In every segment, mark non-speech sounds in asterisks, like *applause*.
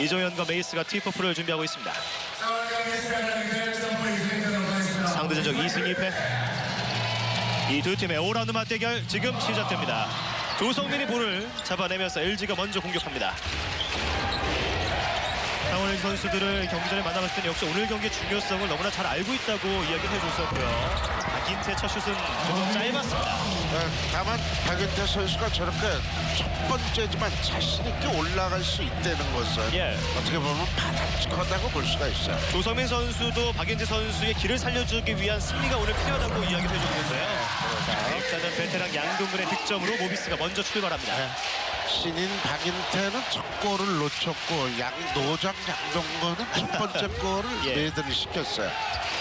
이종현과 메이스가 티퍼프를 준비하고 있습니다. 상대 전적 2승 2패. 이 두 팀의 5라운드 맞대결 지금 시작됩니다. 조성민이 볼을 잡아내면서 LG가 먼저 공격합니다. 강원 선수들을 경기 전에 만나봤을 때는 역시 오늘 경기의 중요성을 너무나 잘 알고 있다고 이야기를 해줬었고요. 박인태 첫 슛은 조금 짧았습니다. 어, 다만 박윤태 선수가 저렇게 첫 번째지만 자신 있게 올라갈 수 있다는 것은 예. 어떻게 보면 바람직하다고 볼 수가 있어요. 조성민 선수도 박인재 선수의 길을 살려주기 위한 승리가 오늘 필요하다고 이야기를 해줬는데요. 자, 일단은 베테랑 양동근의 득점으로 모비스가 먼저 출발합니다. 신인 박인태는 첫 골을 놓쳤고 양노장 양동근은 첫 번째 *laughs* 골을 예. 매드를 시켰어요.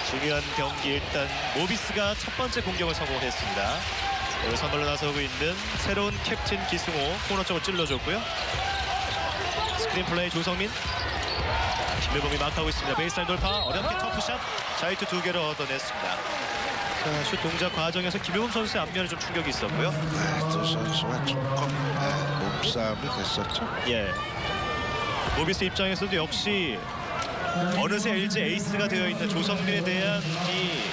중요한 경기 일단 모비스가 첫 번째 공격을 성공했습니다. 선발로 나서고 있는 새로운 캡틴 기승호 코너 쪽을 찔러줬고요. 스크린 플레이 조성민. 김일범이 마크하고 있습니다. 베이스라인 돌파 어렵게 터프샷 자이트 두 개를 얻어냈습니다. 자, 슛 동작 과정에서 김일범 선수의 앞면에 좀 충격이 있었고요. 네, 두 선수가 조금 네, 몸싸움이 됐었죠. 예. 모비스 입장에서도 역시 어느새 LG 에이스가 되어 있는 조성민에 대한 이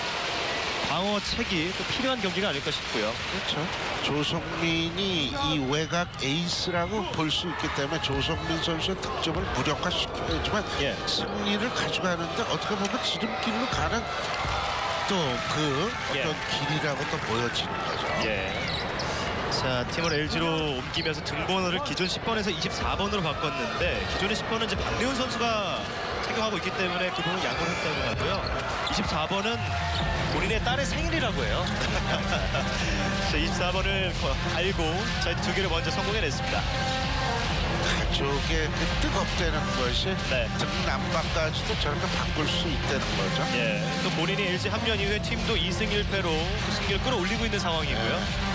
방어책이 또 필요한 경기가 아닐까 싶고요. 그렇죠. 조성민이 이 외곽 에이스라고 볼 수 있기 때문에 조성민 선수의 득점을 무력화시켜야지만 예. 승리를 가져가는데 어떻게 보면 지름길로 가는 또그 예. 어떤 길이라고 또 보여지는 거죠. 예. 자, 팀을 LG로 옮기면서 등번호를 기존 10번에서 24번으로 바꿨는데 기존의 10번은 이제 박대훈 선수가 착용하고 있기 때문에 그 부분 양보를 했다고 하고요. 24번은 본인의 딸의 생일이라고 해요. *laughs* 자, 24번을 알고 자, 두 개를 먼저 성공해냈습니다. 가족의 그 뜨겁다는 것이 네. 등남방까지도 저렇게 바꿀 수 있다는 거죠. 예. 또 본인이 LG 합류한 이후에 팀도 2승 1패로 그 승기를 끌어올리고 있는 상황이고요.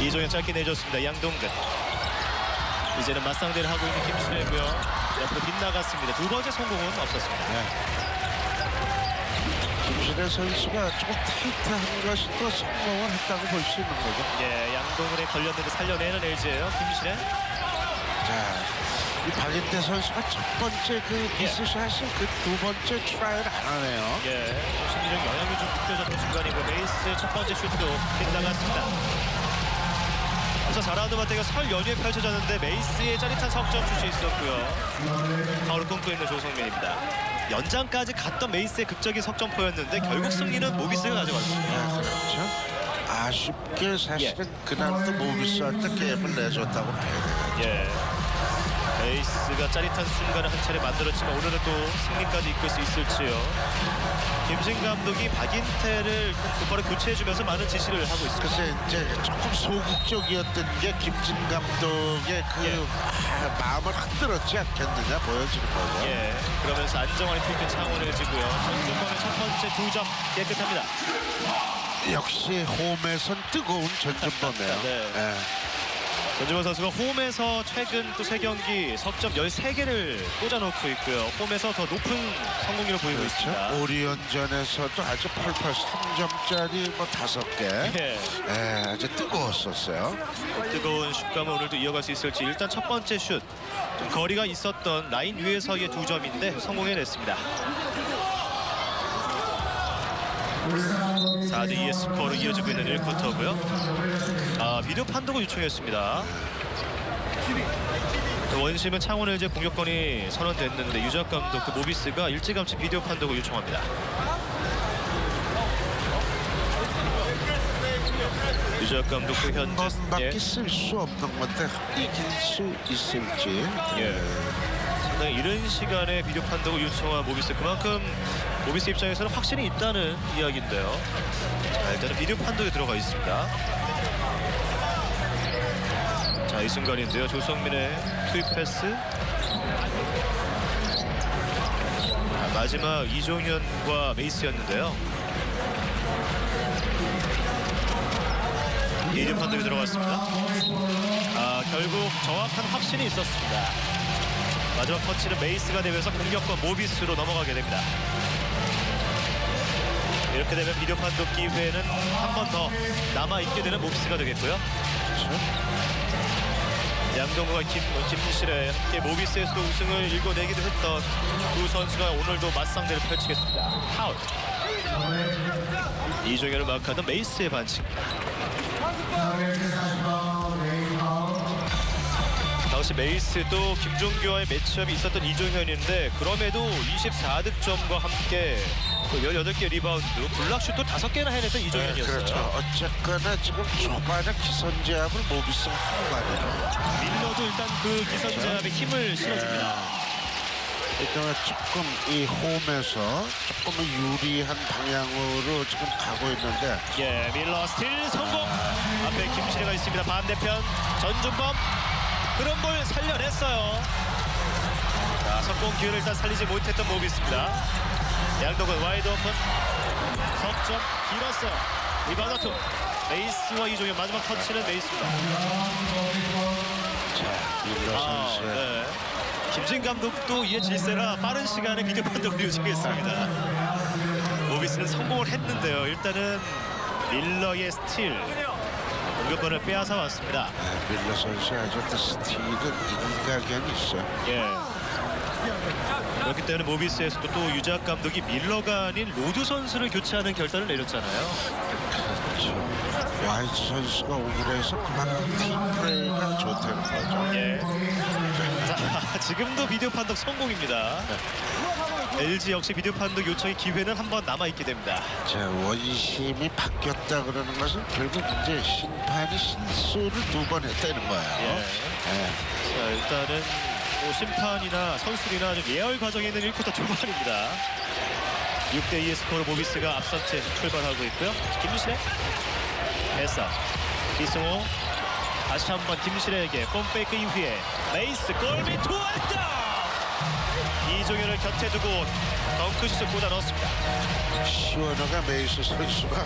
이종현 짧게 내줬습니다. 양동근. 이제는 맞상대를 하고 있는 김신혜고요. 옆으로 빗나갔습니다. 두 번째 성공은 없었습니다. 김신혜 선수가 조금 타이트한 것이 또 성공을 했다고 볼 수 있는 거죠. 예, 양동근에 걸렸는데 살려내는 LG예요. 김신혜. 자, 이 박인태 선수가 첫 번째 그 미스샷이 그 두 번째 트라이를 안 하네요. 예, 심리적 영향이 좀 느껴졌던 순간이고 메이스 첫 번째 슈트도 빗나갔습니다. 4라운드 맞대가 설 연휴에 펼쳐졌는데 메이스의 짜릿한 석점 슛이 있었고요. 파울을 끊고 있는 조성민입니다. 연장까지 갔던 메이스의 극적인 석점포였는데 결국 승리는 모비스가 가져갔습니다. 아, 그렇죠. 아쉽게 사실은 그날도 모비스한테 게임을 내줬다고 봐야 돼요. 예. 메이스가 짜릿한 순간을 한 차례 만들었지만 오늘은 또 승리까지 이끌 수 있을지요. 김신 감독이 박인태를 곧바로 교체해주면서 많은 지시를 하고 있습니다. 글쎄 이제 조금 소극적이었던 게 김진 감독의 그 예. 아, 마음을 흔들었지 않겠느냐 보여지는 거죠. 예, 그러면서 안정환이 투입된 창원을 지고요. 전준범의 첫 번째 두 점 깨끗합니다. 역시 홈에선 뜨거운 전준범이에요. 네. 예. 전준범 선수가 홈에서 최근 또 세 경기 석점 13개를 꽂아놓고 있고요. 홈에서 더 높은 성공률을 보이고 있습니다. 그렇죠. 오리온전에서도 아주 펄펄 3점짜리 뭐 다섯 개. 예, 예, 아주 뜨거웠었어요. 뜨거운 슛감을 오늘도 이어갈 수 있을지 일단 첫 번째 슛. 좀 거리가 있었던 라인 위에서의 두 점인데 성공해냈습니다. 4대 2의 스코어로 이어지고 있는 1쿼터고요. 아, 비디오 판독을 요청했습니다. 그 원심은 창원 LG 공격권이 선언됐는데 유작 감독 그 모비스가 일찌감치 비디오 판독을 요청합니다. 유작 감독도 현재 번밖에 쓸수 없는 건데 이길 수 있을지. 예. 상당히 이른 시간에 비디오 판독을 요청한 모비스 그만큼 모비스 입장에서는 확신이 있다는 이야기인데요. 자 일단은 비디오 판독에 들어가 있습니다. 자 이 순간인데요. 조성민의 투입 패스. 자, 마지막 이종현과 메이스였는데요. 비디오 판독에 들어갔습니다. 아 결국 정확한 확신이 있었습니다. 마지막 터치는 메이스가 되면서 공격권 모비스로 넘어가게 됩니다. 이렇게 되면 비디오 판독 기회는 한 번 더 남아 있게 되는 모비스가 되겠고요. 양동구와 김, 김실에 함께 모비스에서도 우승을 일궈내기도 했던 두 선수가 오늘도 맞상대를 펼치겠습니다. 파울. 이종현을 마크하던 메이스의 반칙. 당시 메이스도 김종규와의 매치업이 있었던 이종현인데 그럼에도 24득점과 함께 그 18개 리바운드, 블락슛도 5개나 해냈던 네, 이종현이었어요. 그렇죠. 어쨌거나 지금 초반에 기선제압을 모비스가 한 거 아니에요 밀러도 일단 그 기선제압에 힘을 실어줍니다. 일단 조금 이 홈에서 조금 유리한 방향으로 지금 가고 있는데 예, 밀러 스틸 성공. 앞에 김신혜가 있습니다. 반대편 전준범 그런 볼 살려냈어요. 자, 성공 기회를 일단 살리지 못했던 모비스입니다. 양동근 와이드 오픈 석점 길었어요. 리바운드 투 메이스와 이종현 마지막 터치는 메이스입니다. 자 아, 네. 김진 감독도 이에 질세라 빠른 시간에 비디오 판독을 요청했습니다. 모비스는 성공을 했는데요. 일단은 밀러의 스틸 공격권을 빼앗아 왔습니다. 네, 밀러 선수의 아주 그 스틸은 인가견이 있어요. 예. 그렇기 때문에 모비스에서도 또 유작 감독이 밀러가 아닌 로드 선수를 교체하는 결단을 내렸잖아요. 그렇죠. 와이즈 선수가 오기로 해서 그만큼 팀 플레이가 좋다는 거죠. 예. 자, *laughs* 지금도 비디오 판독 성공입니다. LG 역시 비디오 판독 요청의 기회는 한 번 남아 있게 됩니다. 자 원심이 바뀌었다 그러는 것은 결국 이제 심판이 실수를 두 번 했다는 거예요. 예. 예. 자 일단은 뭐 심판이나 선수들이나 좀 예열 과정에 있는 1쿼터 초반입니다. 6대2의 스코어 모비스가 앞선 채 출발하고 있고요. 김실의 패스 이승호 다시 한번 김실에게 폼페이크 이후에 메이스 골밑 투안다 이종현을 곁에 두고 덩크슛을 꽂아 넣었습니다. 시원호가 메이스 선수가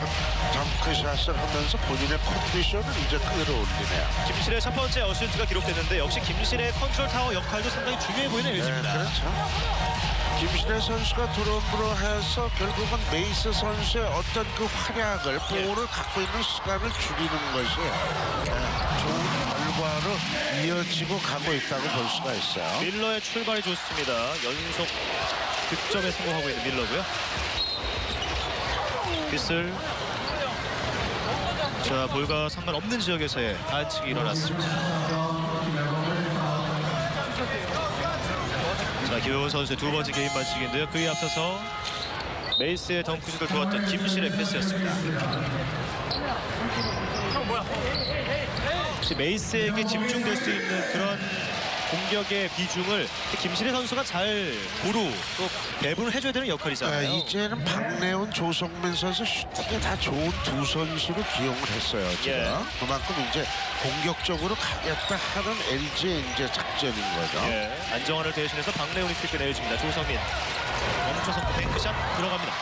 덩크샷을 하면서 본인의 컨디션을 이제 끌어올리네요. 김실의 첫 번째 어시스트가 기록됐는데 역시 김실의 컨트롤 타워 역할도 상당히 중요해 보이는 네, LG입니다. 그렇죠. 김신혜 선수가 드럼으로 해서 결국은 메이스 선수의 어떤 그 활약을 볼을 갖고 있는 시간을 줄이는 것이 네, 결과로 이어지고 가고 있다고 볼 수가 있어요. 밀러의 출발이 좋습니다. 연속 득점에 성공하고 있는 밀러고요. 빗을 자 볼과 상관없는 지역에서의 반칙이 일어났습니다. 자 김효원 선수의 두 번째 개인 반칙인데요. 그에 앞서서 메이스의 덩크슛을 도왔던 김실의 패스였습니다. 혹시 메이스에게 집중될 수 있는 그런 공격의 비중을 김신혜 선수가 잘 고루 또 배분을 해줘야 되는 네, 역할이잖아요. 이제는 박래훈, 조성민 선수 슈팅에 다 좋은 두 선수를 기용을 했어요. 지금 예. 그만큼 이제 공격적으로 가겠다 하는 LG의 이제 작전인 거죠. 예, 안정환을 대신해서 박래훈이 킥을 내줍니다. 조성민 멈춰서 뱅크샷 들어갑니다.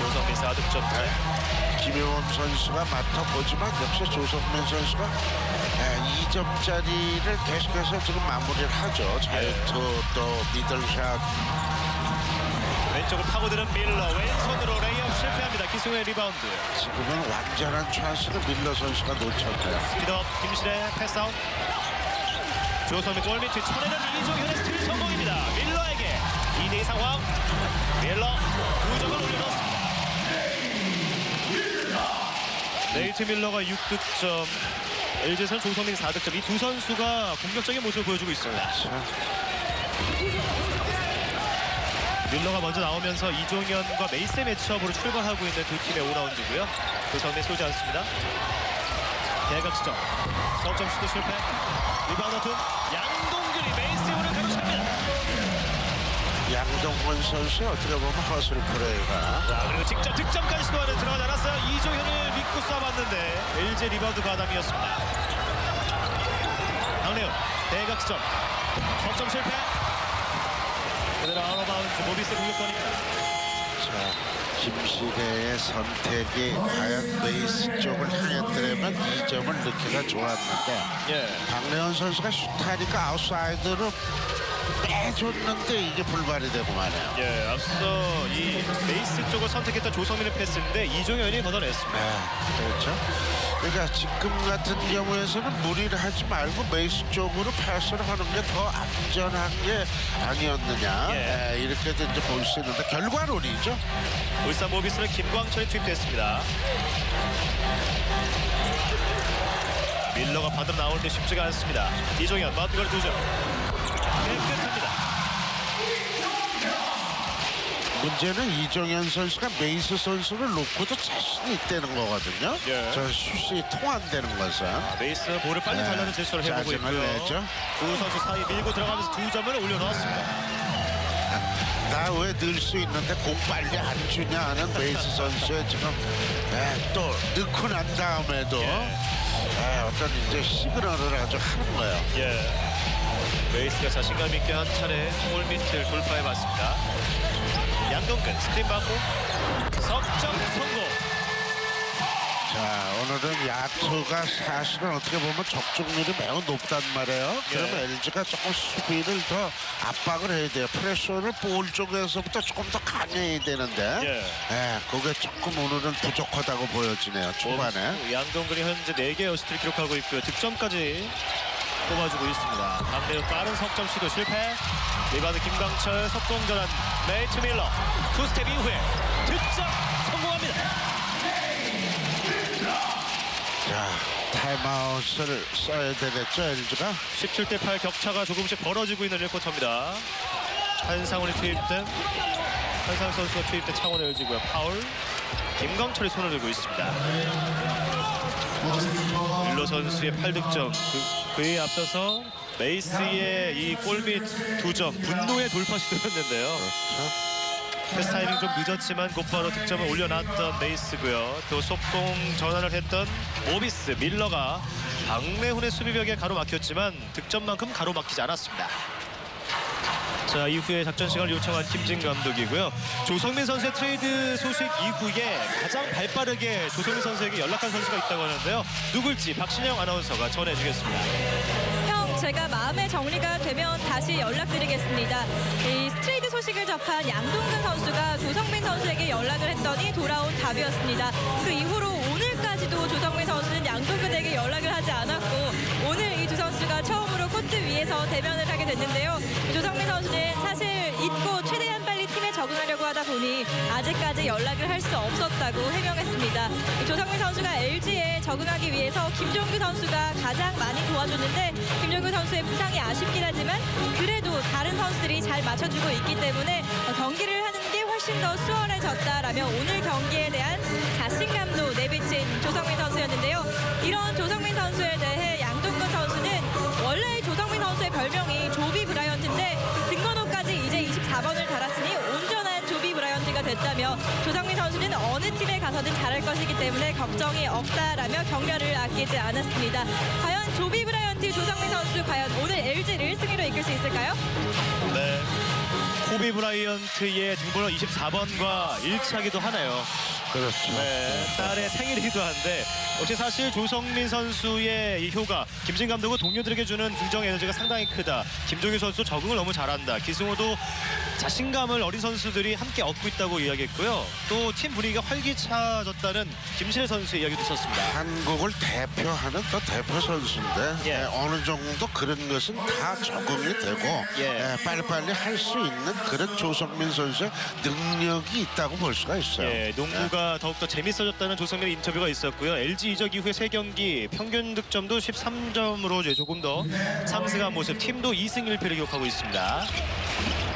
조성민 4득점 차. 김효원 선수가 맡아보지만 역시 조성민 선수가 네, 2점짜리를 계속해서 지금 마무리를 하죠. 자유투 또 미들샷 왼쪽을 파고드는 밀러 왼손으로 레이업 실패합니다. 기승의 리바운드. 지금은 완전한 찬스를 밀러 선수가 놓쳤네요. 스피드업 김실의 패스아웃. 조성민 골밑 쳐내는 이종현의 스틸 성공입니다. 밀러에게 2대2 상황. 밀러 두 점을 올려놓습니다. 네이트 밀러가 6득점. LG에서는 조성민 4득점. 이 두 선수가 공격적인 모습을 보여주고 있습니다. 자, 밀러가 먼저 나오면서 이종현과 메이스 매치업으로 출발하고 있는 두 팀의 5라운드고요. 조성민 쏘지 않습니다. 대각 시점. 석점 슈트 실패. 리바운드 툼. 양동근이 가로챕니다. 양동근 선수의 어떻게 보면 허슬 플레이가 자 그리고 직접 득점까지 시도하는 들어가지 않았어요. 이종현을 믿고 쏴봤는데 LG 리바운드 가담이었습니다. 강래훈 대각 시점. 석점 실패. 그대로 아웃바운드 모비스 공격권입니다. 자, 김시대의 선택이 과연 메이스 쪽을 향했더라면 이 점을 넣기가 좋았는데 예. 박래원 선수가 슛하니까 아웃사이드로 빼줬는데 이게 불발이 되고 마네요. 예, 앞서 이 베이스 쪽을 선택했던 조성민의 패스인데 이종현이 걷어냈습니다. 네, 그렇죠. 그러니까 지금 같은 경우에서는 무리를 하지 말고 메이스 쪽으로 패스를 하는 게 더 안전한 게 아니었느냐 예. 예, 이렇게도 이제 볼 수 있는데 결과론이죠. 울산 모비스는 김광철이 투입됐습니다. 밀러가 받으러 나오는데 쉽지가 않습니다. 이종현 마운드걸 두점 문제는 이정현 선수가 메이스 선수를 놓고도 자신이 있다는 거거든요. 예. 저 슛이 통한다는 것은. 메이스 볼을 빨리 네. 달라는 제스처를 해보고 짜증을 있고요. 내죠. 두 선수 사이 밀고 들어가면서 두 점을 올려놓았습니다. 나 왜 늘 수 있는데 공 빨리 안 주냐 하는 메이스 선수의 지금 예, 또 넣고 난 다음에도 예. 예, 어떤 이제 시그널을 아주 하는 거예요. 예. 메이스가 자신감 있게 한 차례 골 밑을 돌파해봤습니다. 양동근 스크린 받고 석점 성공. 자 오늘은 야투가 사실은 어떻게 보면 적중률이 매우 높단 말이에요. 그러면 예. LG가 조금 수비를 더 압박을 해야 돼요. 프레셔를 볼 쪽에서부터 조금 더 강해야 되는데 예. 예, 그게 조금 오늘은 부족하다고 보여지네요. 초반에. 양동근이 현재 4개의 어시스트를 기록하고 있고요. 득점까지 뽑아주고 있습니다. 반대로 빠른 석점 시도 실패. 리바드 김광철 석공 전환 메이트 밀러 투 스텝 이후에 득점 성공합니다. 자 타임아웃을 써야 되겠죠 LG가. 17대 8 격차가 조금씩 벌어지고 있는 1쿼터입니다. 한상훈이 투입된 한상 선수가 투입된 창원 LG고요. 파울 김광철이 손을 들고 있습니다. 밀러 선수의 8득점 그, 그에 앞서서 메이스의 이 골밑 2점 분노의 돌파 시도였는데요. 그렇죠. 패스 타이밍 좀 늦었지만 곧바로 득점을 올려놨던 메이스고요. 또 속공 전환을 했던 모비스 밀러가 박래훈의 수비벽에 가로막혔지만 득점만큼 가로막히지 않았습니다. 자 이후에 작전 시간을 요청한 김진 감독이고요. 조성민 선수의 트레이드 소식 이후에 가장 발빠르게 조성민 선수에게 연락한 선수가 있다고 하는데요. 누굴지 박신영 아나운서가 전해주겠습니다. 형, 제가 마음의 정리가 되면 다시 연락드리겠습니다. 이 트레이드 소식을 접한 양동근 선수가 조성민 선수에게 연락을 했더니 돌아온 답이었습니다. 그 이후로 오늘까지도 조성민 선수는 양동근에게 연락을 하지 않았고 위에서 대면을 하게 됐는데요. 조성민 선수는 사실 잊고 최대한 빨리 팀에 적응하려고 하다 보니 아직까지 연락을 할 수 없었다고 해명했습니다. 이 조성민 선수가 LG에 적응하기 위해서 김종규 선수가 가장 많이 도와줬는데 김종규 선수의 부상이 아쉽긴 하지만 그래도 다른 선수들이 잘 맞춰주고 있기 때문에 경기를 하는 게 훨씬 더 수월해졌다라며 오늘 경기에 대한 자신감도 내비친 조성민 선수였는데요. 이런 조성민 선수에 대해 별명이 조비 브라이언트인데 등번호까지 이제 24번을 달았으니 온전한 조비 브라이언트가 됐다며 조성민 선수는 어느 팀에 가서든 잘할 것이기 때문에 걱정이 없다라며 격려를 아끼지 않았습니다. 과연 조비 브라이언트 조성민 선수 과연 오늘 LG를 승리로 이끌 수 있을까요? 네. 코비 브라이언트의 등번호 24번과 일치하기도 하네요. 그렇죠. 네, 딸의 생일이기도 한데 역시 사실 조성민 선수의 이 효과 김진 감독은 동료들에게 주는 긍정 에너지가 상당히 크다. 김종규 선수 적응을 너무 잘한다. 기승호도 자신감을 어린 선수들이 함께 얻고 있다고 이야기했고요. 또 팀 분위기가 활기차졌다는 김신혜 선수의 이야기도 있었습니다. 한국을 대표하는 또 대표 선수인데 예. 예, 어느 정도 그런 것은 다 적응이 되고 예. 예, 빨리빨리 할 수 있는 그런 조성민 선수의 능력이 있다고 볼 수가 있어요. 예, 농구가 더욱더 재밌어졌다는 조성민의 인터뷰가 있었고요. LG 이적 이후에 세경기 평균 득점도 13점으로 조금 더 상승한 모습. 팀도 2승 1패를 기록하고 있습니다.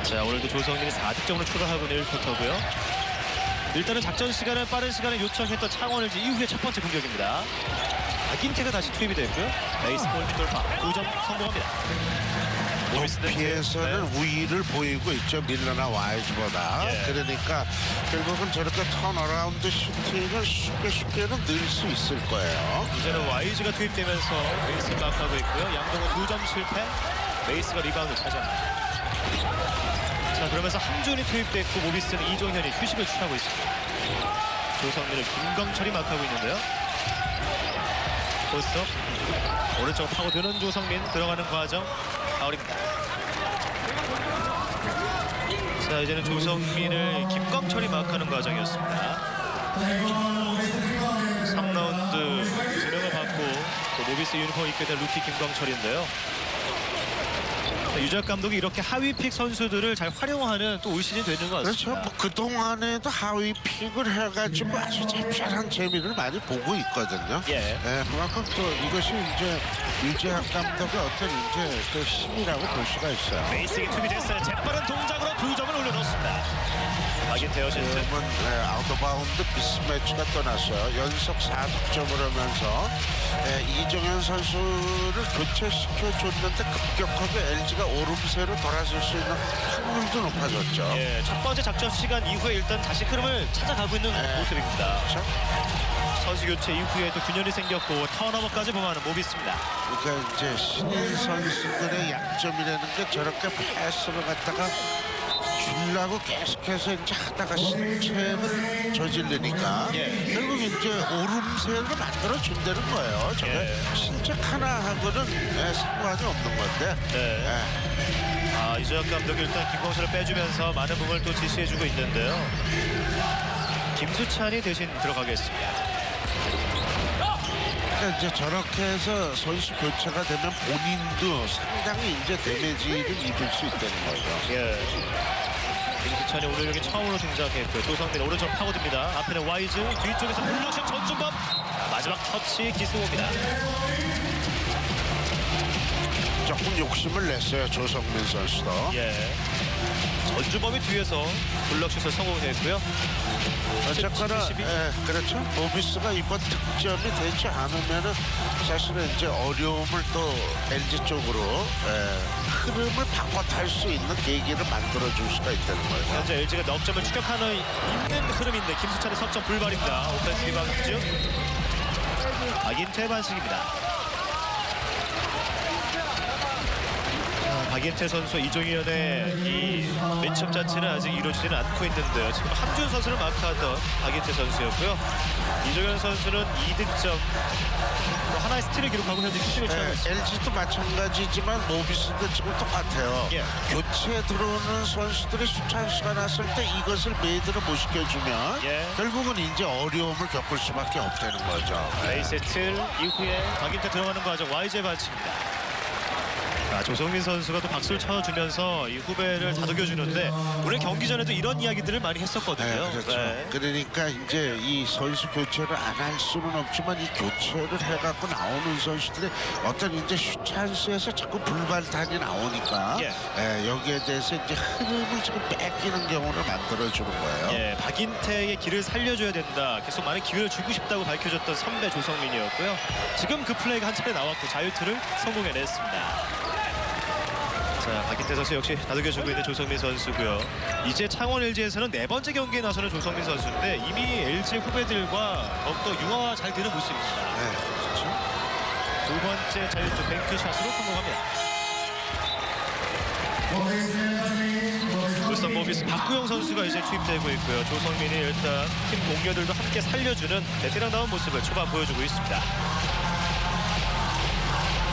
자, 오늘도 조성민이 4득점으로 출발하고 있는 1쿼터고요. 일단은 작전 시간을 빠른 시간에 요청했던 창원 LG 이후에 첫 번째 공격입니다. 박인태가 다시 투입이 됐고요. 베이스 볼 돌파 2점 성공합니다. 피에서는 네. 우위를 보이고 있죠 밀러나 와이즈보다 예. 그러니까 결국은 저렇게 턴어라운드 슈팅을 쉽게 쉽게는 넣을 수 있을 거예요 이제는 YG가 투입되면서 메이스가 앞서고 있고요. 양동은 2점 실패, 메이스가 리바운드 차지합니다. 자 그러면서 함준이 투입됐고 모비스는 이종현이 휴식을 취하고 있습니다. 조성민을 김광철이 막하고 있는데요. 포스터 오른쪽 파고드는 조성민 들어가는 과정 파울입니다. 자 이제는 조성민을 김광철이 막하는 과정이었습니다. 3라운드 두 명을 또 모비스 유니폼 입게 된 루키 김광철인데요. 자, 유작 감독이 이렇게 하위 픽 선수들을 잘 활용하는 또 올 시즌 되는 것 그렇죠. 같습니다. 뭐 그동안에도 하위 픽을 해가지고 아주 짭짤한 재미를 많이 보고 있거든요. 예. 예, 그만큼 또 이것이 이제 유재학 감독의 어떤 이제 그 힘이라고 볼 수가 있어요. 베이스기 투비 됐어요. 재빠른 동작으로 두 점을 올려놓습니다. 박인태어 실점. 지금은 네, 아웃오바운드 미스매치가 떠났어요. 연속 4득점을 하면서 예, 이정현 선수를 교체시켜줬는데 급격하게 LG가 오름세로 돌아설 수 있는 확률도 높아졌죠. 예, 첫 번째 작전 시간 이후에 일단 다시 흐름을 찾아가고 있는 네. 모습입니다. 그렇죠? 선수 교체 이후에도 균열이 생겼고 턴오버까지 범하는 모비스입니다. 그러니까 이제 신인 선수들의 약점이라는 게 저렇게 패스를 갖다가 주려고 계속해서 이제 하다가 실책을 저지르니까 예. 결국 이제 오름세를 만들어 준다는 거예요. 저게 예. 실책 하나 하고는 예, 상관이 없는 건데. 네. 예. 아, 이재혁 감독이 일단 김광철을 빼주면서 많은 부분을 또 지시해주고 있는데요. 김수찬이 대신 들어가겠습니다. 그러니까 이제 저렇게 해서 선수 교체가 되면 본인도 상당히 이제 데미지를 입을 수 있다는 거죠. 예. 오늘 여기 처음으로 등장했고요. 조성민 오른쪽 파고듭니다. 앞에는 와이즈, 뒤쪽에서 블루샷 전준범. 마지막 터치 기승호입니다. 조금 욕심을 냈어요 조성민 선수도. 예. 전준범이 뒤에서 블럭슛을 성공했고요. 어쨌거나 12. 예, 그렇죠. 모비스가 이번 득점이 되지 않으면은 사실은 이제 어려움을 또 LG 쪽으로 예, 흐름을 바꿔 탈 수 있는 계기를 만들어 줄 수가 있다는 거예요. 현재 LG가 넉 점을 추격하는 있는 흐름인데 김수찬의 석점 불발입니다. 오펜스 리바운드 박인태 반칙입니다. 박인태 선수 이종현의 이 매첩 자체는 아직 이루어지지는 않고 있는데요. 지금 함준 선수를 마크하던 박인태 선수였고요. 이종현 선수는 2득점 또 하나의 스틸을 기록하고 현재 휴식을 취하고 있습니다. LG도 마찬가지지만 모비스도 지금 똑같아요. 예. 교체에 들어오는 선수들이 수찬수가 났을 때 이것을 메이드를 못 시켜주면 예. 결국은 이제 어려움을 겪을 수밖에 없다는 거죠. 레이세틀 이후에 박인태 들어가는 과정 YJ 반칙입니다. 자, 조성민 선수가 또 박수를 쳐주면서 이 후배를 다독여주는데 오늘 경기 전에도 이런 이야기들을 많이 했었거든요. 네, 그렇죠. 네. 그러니까 이제 이 선수 교체를 안 할 수는 없지만 이 교체를 해갖고 나오는 선수들이 어떤 이제 슈찬스에서 자꾸 불발탄이 나오니까 예. 예, 여기에 대해서 이제 흐름을 지금 뺏기는 경우를 만들어주는 거예요. 예, 박인태의 길을 살려줘야 된다. 계속 많은 기회를 주고 싶다고 밝혀줬던 선배 조성민이었고요. 지금 그 플레이가 한 차례 나왔고 자유투를 성공해냈습니다. 자, 박인태 선수 역시 다독여주고 있는 조성민 선수고요. 이제 창원 LG에서는 네 번째 경기에 나서는 조성민 선수인데 이미 LG 후배들과 더욱더 융화가 잘 되는 모습입니다. 네, 그렇죠. 두 번째 자유투 뱅크샷으로 성공합니다. 울산 모비스 박구영 선수가 이제 투입되고 있고요. 조성민이 일단 팀 동료들도 함께 살려주는 베테랑다운 모습을 초반 보여주고 있습니다.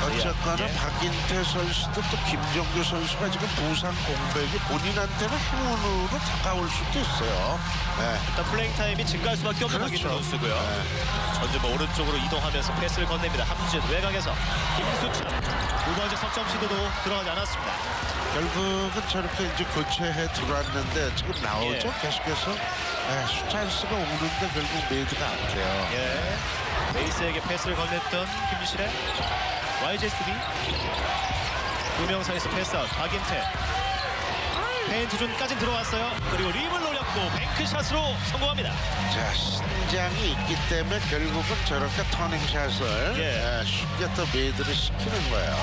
어쨌거나 예. 박인태 선수도 또 김정규 선수가 지금 부상 공백이 본인한테는 행운으로 다가올 수도 있어요. 네. 일단 플레잉 타임이 증가할 수밖에 없는 그렇죠. 박인태 선수고요. 네. 전주뭐 오른쪽으로 이동하면서 패스를 건넵니다. 함준 외곽에서 김수찬 두 번째 석점 시도도 들어가지 않았습니다. 결국은 저렇게 이제 교체해 들어왔는데 지금 나오죠. 예. 계속해서 네, 슈찬스가 오는데 결국 메이드가 안 돼요. 예. 베이스에게 패스를 건넸던 김실의 YJ 수비. 두명 사이에서 패스아웃. 박인태. 페인트 존까지 들어왔어요. 그리고 림을 노렸 고 뱅크샷으로 성공합니다 자 신장이 있기 때문에 결국은 저렇게 터닝샷을 예. 예, 쉽게 또 메이드를 시키는 거예요.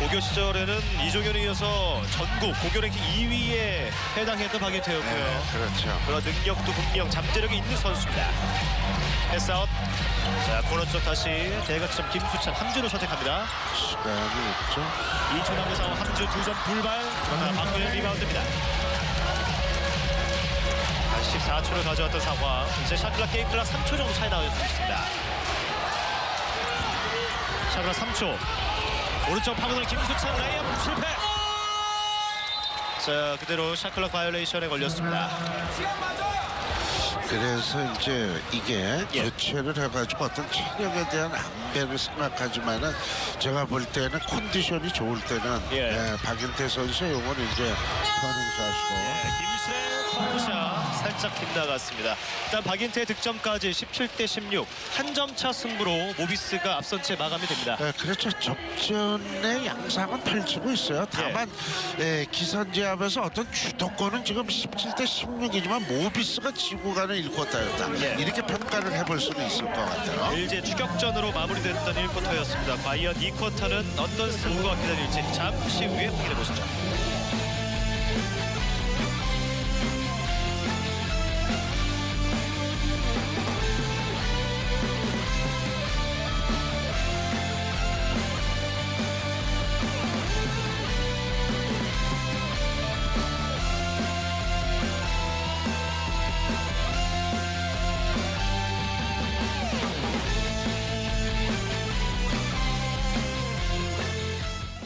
고교 시절에는 이종현에 이어서 전국 고교 랭킹 2위에 해당했던 박인태였고요 네, 그렇죠. 그런 능력도 분명 잠재력이 있는 선수입니다 패스아웃 자 코너 쪽 다시 대각점 김수찬 함준을 선택합니다 시간이 있죠. 2초 남은 상황 함준 두점 불발 그러나 박근혜 리바운드입니다 한 14초를 가져왔던 상황. 이제 샤클락 게임 클락 3초 정도 차이 나고 있습니다. 샤클락 3초. 오른쪽 파고드는 김수찬 레이업 실패. 자 그대로 샤클락 바이올레이션에 걸렸습니다. 그래서 이제 이게 예. 교체를 해가지고 어떤 체력에 대한 반대로 생각하지만은 제가 볼 때는 컨디션이 좋을 때는 예. 예, 박윤태 선수 요거는 이제 선행사시고 네, 김실의 펌프샷 살짝 빗나갔습니다. 일단 박인태의 득점까지 17대 16 한 점 차 승부로 모비스가 앞선 채 마감이 됩니다. 예, 그렇죠. 접전의 양상은 펼치고 있어요. 다만 예, 기선제압에서 어떤 주도권은 지금 17대 16이지만 모비스가 지고 가는 1쿼터였다. 예. 이렇게 평가를 해볼 수는 있을 것 같아요. 일제 추격전으로 마무리됐던 1쿼터였습니다. 과연 2쿼터는 어떤 승부가 기다릴지 잠시 후에 확인해 보시죠.